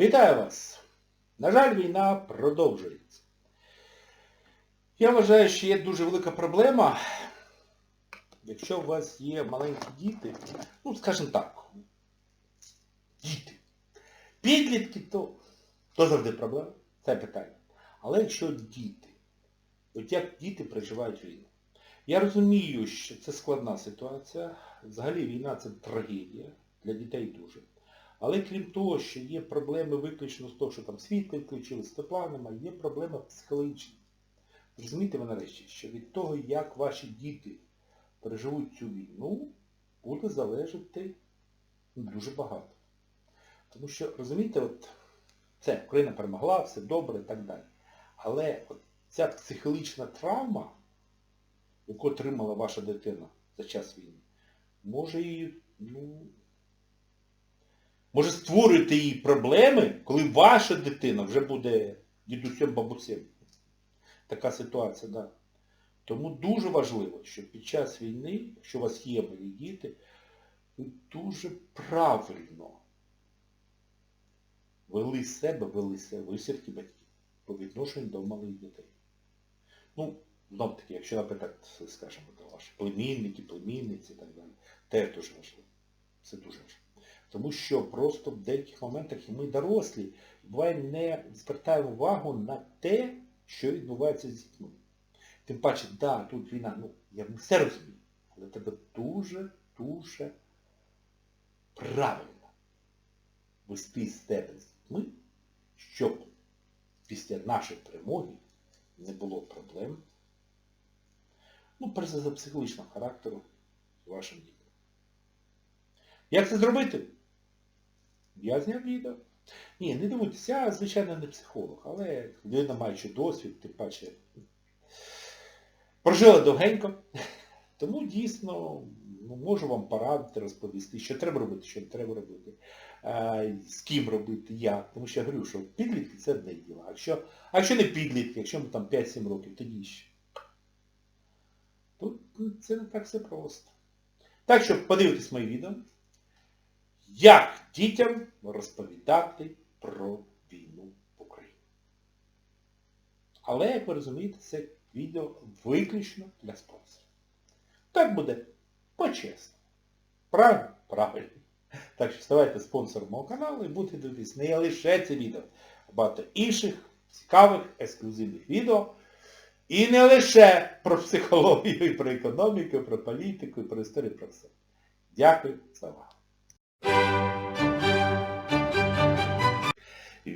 Вітаю вас! На жаль, війна продовжується. Я вважаю, що є дуже велика проблема, якщо у вас є маленькі діти, ну, скажімо так, діти. Підлітки, то, то завжди проблема, це питання. Але якщо діти, от як діти переживають війну. Я розумію, що це складна ситуація. Взагалі війна це трагедія для дітей дуже. Але крім того, що є проблеми виключно з того, що там світло відключили, тепла немає, є проблема психологічна. Розумієте ви нарешті, що від того, як ваші діти переживуть цю війну, буде залежати дуже багато. Тому що, розумієте, от це, Україна перемогла, все добре і так далі. Але от ця психологічна травма, яку отримала ваша дитина за час війни, може її, ну, може створювати їй проблеми, коли ваша дитина вже буде дідусем бабусем. Така ситуація, так. Да. Тому дуже важливо, що під час війни, якщо у вас є малі діти, ви дуже правильно вели себе, вели себе, ви все-таки батьки, по відношенню до малих дітей. Ну, знов таки, якщо, наприклад, скажімо, ваші племінники, племінниці і так далі, теж дуже важливо. Це дуже важливо. Тому що просто в деяких моментах і ми дорослі, буває не звертаємо увагу на те, що відбувається з дітьми. Тим паче, да, тут війна, ну, я все розумію, але треба дуже-дуже правильно вести себе з дітьми, щоб після нашої перемоги не було проблем, ну, перш за психологічного характеру з вашим дітям. Як це зробити? Я зняв відео. Ні, не дивуйтесь, я, звичайно, не психолог, але людина маючи досвід, тим паче прожила довгенько. Тому дійсно ну, можу вам порадити, розповісти, що треба робити, що не треба робити, е, з ким робити, як. Тому що я говорю, що підлітки це одне діло. А якщо, а якщо не підлітки, якщо ми там 5-7 років, тоді що? Тут ну, це не так все просто. Так що подивитесь мої відео, як дітям розповідати про війну в Україні. Але, як ви розумієте, це відео виключно для спонсорів. Так буде почесно. Правильно? Правильно. Так що ставайте спонсором мого каналу і будете дивитись не лише це відео, а багато інших цікавих, ексклюзивних відео. І не лише про психологію, і про економіку, і про політику, і про історію, про все. Дякую за увагу.